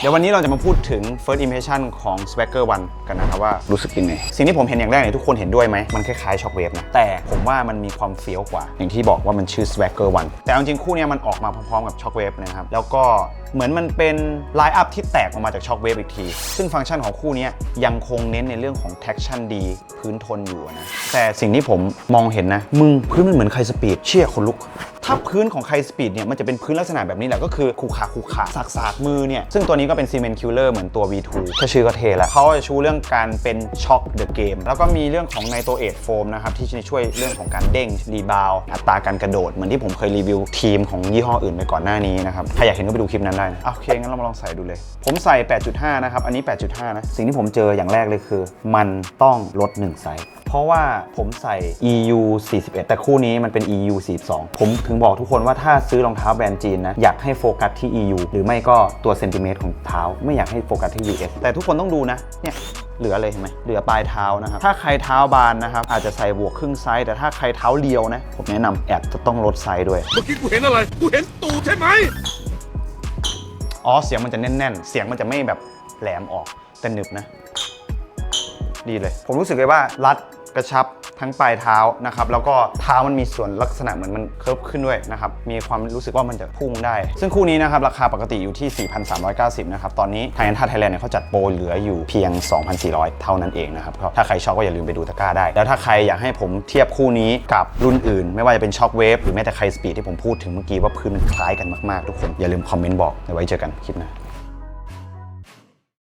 เดี๋ยววันนี้เราจะมาพูดถึง first impression ของ Swagger One กันนะครับว่ารู้สึกยังไง สิ่งที่ผมเห็นอย่างแรกเนี่ยทุกคนเห็นด้วยไหม มันคล้ายๆ Shockwave นะ แต่ผมว่ามันมีความเฟี้ยวกว่า อย่างที่บอกว่ามันชื่อ Swagger One แต่เอาจริงๆคู่นี้มันออกมาพร้อมๆกับ Shockwave นะครับ แล้วก็เหมือนมันเป็นไลน์อัพที่แตกออกมาจาก Shockwave อีกที ซึ่งฟังก์ชันของคู่นี้ยยังคงเน้นในเรื่องของ traction ดีพื้นทนอยู่นะแต่สิ่งที่ผมมองเห็นนะมึงพื้นมันเหมือนไคสปีดเชี่ยคนลุก ถ้าพื้นของไคสปีดเนี่ยมันจะเป็นพื้นลักษณะแบบนี้แหละก็คือคูขาคูขาสากสากมือเนี่ยซึ่งตัวนี้ก็เป็นซีเมนต์คิลเลอร์เหมือนตัว V2 ถ้าชื่อก็เทแล้วเขาจะชูเรื่องการเป็นช็อคเดอะเกมแล้วก็มีเรื่องของไนโตเอทโฟมนะครับที่จะช่วยเรื่องของการเด้งรีบาวอัตราการกระโดดเหมือนที่ผมเคยรีวิวทีมของยี่ห้ออื่นไปก่อนหน้านี้นะครับใครอยากเห็นก็ไปดูคลิปนั้นได้นะอะโอเคงั้นเรามาลองใส่ดูเลย ผมใส่ 8.5 นะครับอันนี้ 8.5 นะสิ่งที่ผมเจออย่างแรกเลยคือ มันต้องลด1ไซส์เพราะว่าผมใส่ EU 41แต่คู่นี้มันเป็น EU 42ผมถึงบอกทุกคนว่าถ้าซื้อรองเท้าแบรนด์จีนนะ อยากให้โฟกัสที่ EU หรือไม่ก็ตัวเซนติเมตรของเท้า ไม่อยากให้โฟกัสที่ US แต่ทุกคนต้องดูนะเนี่ยเหลือเลยเห็นไหมเหลือปลายเท้านะครับ ถ้าใครเท้าบานนะครับอาจจะใส่บวกครึ่งไซส์แต่ถ้าใครเท้าเรียวนะผมแนะนำแอดจะต้องลดไซส์ด้วย เมื่อกี้กูเห็นอะไร กูเห็นตูดใช่ไหม อ๋อเสียงมันจะแน่น ๆ เสียงมันจะไม่แบบแหลมออกแต่หนึบนะ ดีเลย ผมรู้สึกเลยว่ารัดกระชับ ทั้งปลายเท้านะครับแล้วก็เท้ามันมีส่วนลักษณะเหมือนมันเคิร์ฟขึ้นด้วยนะครับมีความรู้สึกว่ามันจะพุ่งได้ ซึ่งคู่นี้นะครับราคาปกติอยู่ที่ 4,390นะครับตอนนี้ทางแอนท่าไทยแลนด์เนี่ยเขาจัดโปรเหลืออยู่เพียง 2,400 เท่านั้นเองนะครับก็ถ้าใครชอบก็อย่าลืมไปดูตะกร้าได้ แล้วถ้าใครอยากให้ผมเทียบคู่นี้กับรุ่นอื่น ไม่ว่าจะเป็นช็อคเวฟหรือแม้แต่ใครสปีดที่ผมพูดถึงเมื่อกี้ว่าพื้นมันคล้ายกันมากๆทุกคนอย่าลืมคอมเมนต์บอกไว้เจอกันคลิปหน้า